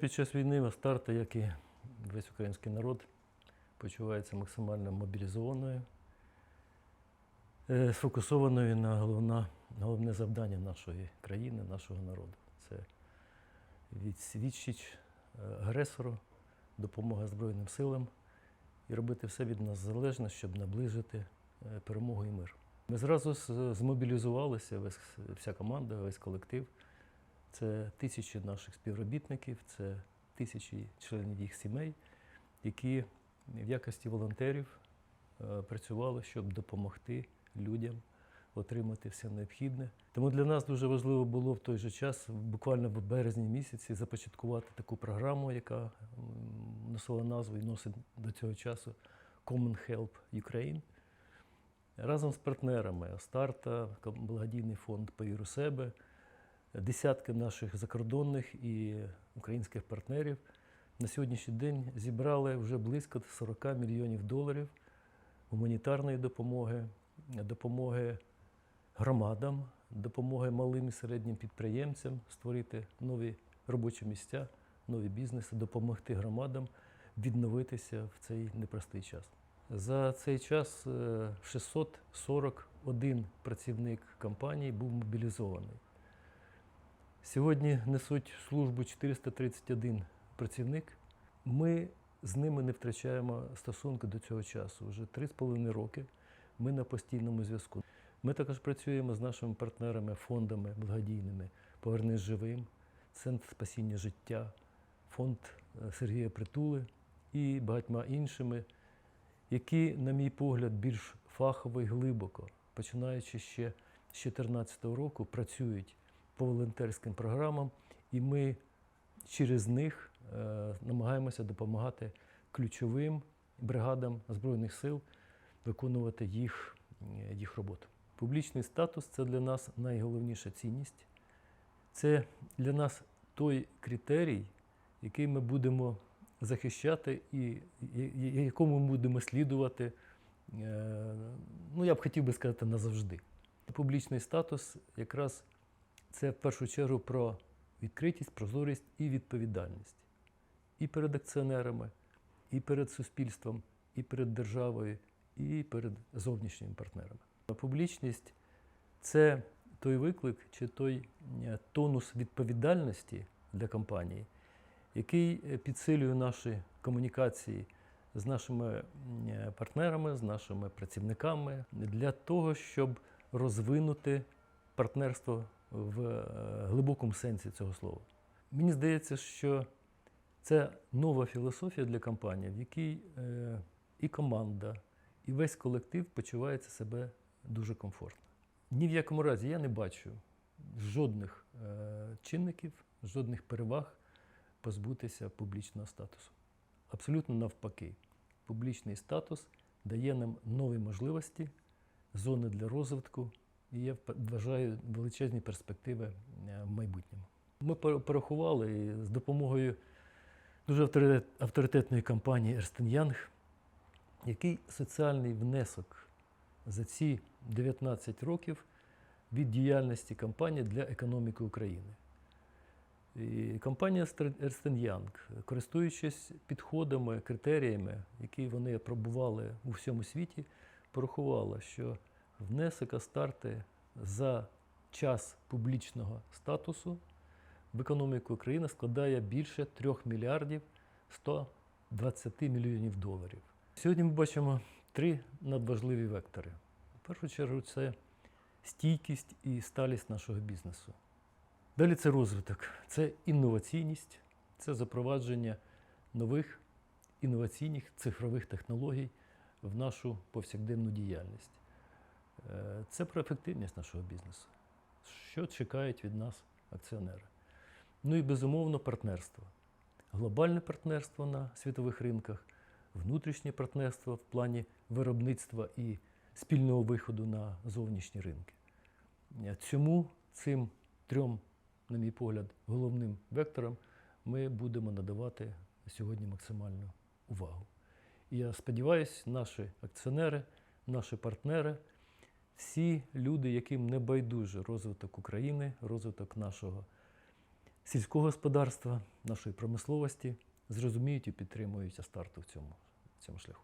Під час війни Астарта, як і весь український народ, почувається максимально мобілізованою, е, сфокусованою на головна, головне завдання нашої країни, нашого народу. Це від- відсіч е, агресору, допомога Збройним силам і робити все від нас залежне, щоб наближити е, перемогу і мир. Ми зразу змобілізувалися, весь, вся команда, весь колектив. Це тисячі наших співробітників, це тисячі членів їх сімей, які в якості волонтерів е, працювали, щоб допомогти людям отримати все необхідне. Тому для нас дуже важливо було в той же час, буквально в березні місяці, започаткувати таку програму, яка носила назву і носить до цього часу Common Help Ukraine. Разом з партнерами Астарта, благодійний фонд Повір у себе, десятки наших закордонних і українських партнерів на сьогоднішній день зібрали вже близько 40 мільйонів доларів гуманітарної допомоги, допомоги громадам, допомоги малим і середнім підприємцям створити нові робочі місця, нові бізнеси, допомогти громадам відновитися в цей непростий час. За цей час е, 641 працівник компанії був мобілізований. Сьогодні несуть службу 431 працівник. Ми з ними не втрачаємо стосунки до цього часу. Вже 3,5 роки ми на постійному зв'язку. Ми також працюємо з нашими партнерами, фондами благодійними Повернись живим, Центр спасіння життя, фонд е, Сергія Притули і багатьма іншими, які, на мій погляд, більш фахово і глибоко, починаючи ще з 2014 року, працюють по волонтерським програмам, і ми через них е, намагаємося допомагати ключовим бригадам Збройних сил виконувати їх, е, їх роботу. Публічний статус це для нас найголовніша цінність. Це для нас той критерій, який ми будемо захищати і якому ми будемо слідувати. е, Ну, я б хотів би сказати, назавжди. Публічний статус якраз це в першу чергу про відкритість, прозорість і відповідальність. І перед акціонерами, і перед суспільством, і перед державою, і перед зовнішніми партнерами. Публічність це той виклик чи той е, тонус відповідальності для компанії, який е, підсилює наші комунікації з нашими е, партнерами, з нашими працівниками для того, щоб розвинути партнерство в е, глибокому сенсі цього слова. Мені здається, що це нова філософія для компанії, в якій е, і команда, і весь колектив почувається себе дуже комфортно. Ні в якому разі я не бачу жодних е, чинників, жодних переваг позбутися публічного статусу. Абсолютно навпаки, публічний статус дає нам нові можливості, зони для розвитку, і я вважаю величезні перспективи е, в майбутньому. Ми порахували з допомогою дуже авторитетної компанії Ernst Young, який соціальний внесок за ці 19 років від діяльності компанії для економіки України. І компанія Ernst Young, користуючись підходами, критеріями, які вони опробували у всьому світі, порахувала, що внесок Астарти за час публічного статусу в економіку України складає більше 3 мільярдів 120 мільйонів доларів. Сьогодні ми бачимо три надважливі вектори. В першу чергу, це стійкість і сталість нашого бізнесу. Далі це розвиток, це інноваційність, це запровадження нових інноваційних цифрових технологій в нашу повсякденну діяльність. Е, Це про ефективність нашого бізнесу. Що чекають від нас акціонери? Ну і безумовно партнерство. Глобальне партнерство на світових ринках, внутрішнє партнерство в плані виробництва і спільного виходу на зовнішні ринки. Е, Цьому цим трьом, на мій погляд, головним векторам ми будемо надавати сьогодні максимальну увагу. І я сподіваюся, наші акціонери, наші партнери, всі люди, яким не байдуже розвиток України, розвиток нашого сільського господарства, нашої промисловості зрозуміють і підтримують старту в цьому, в цьому шляху.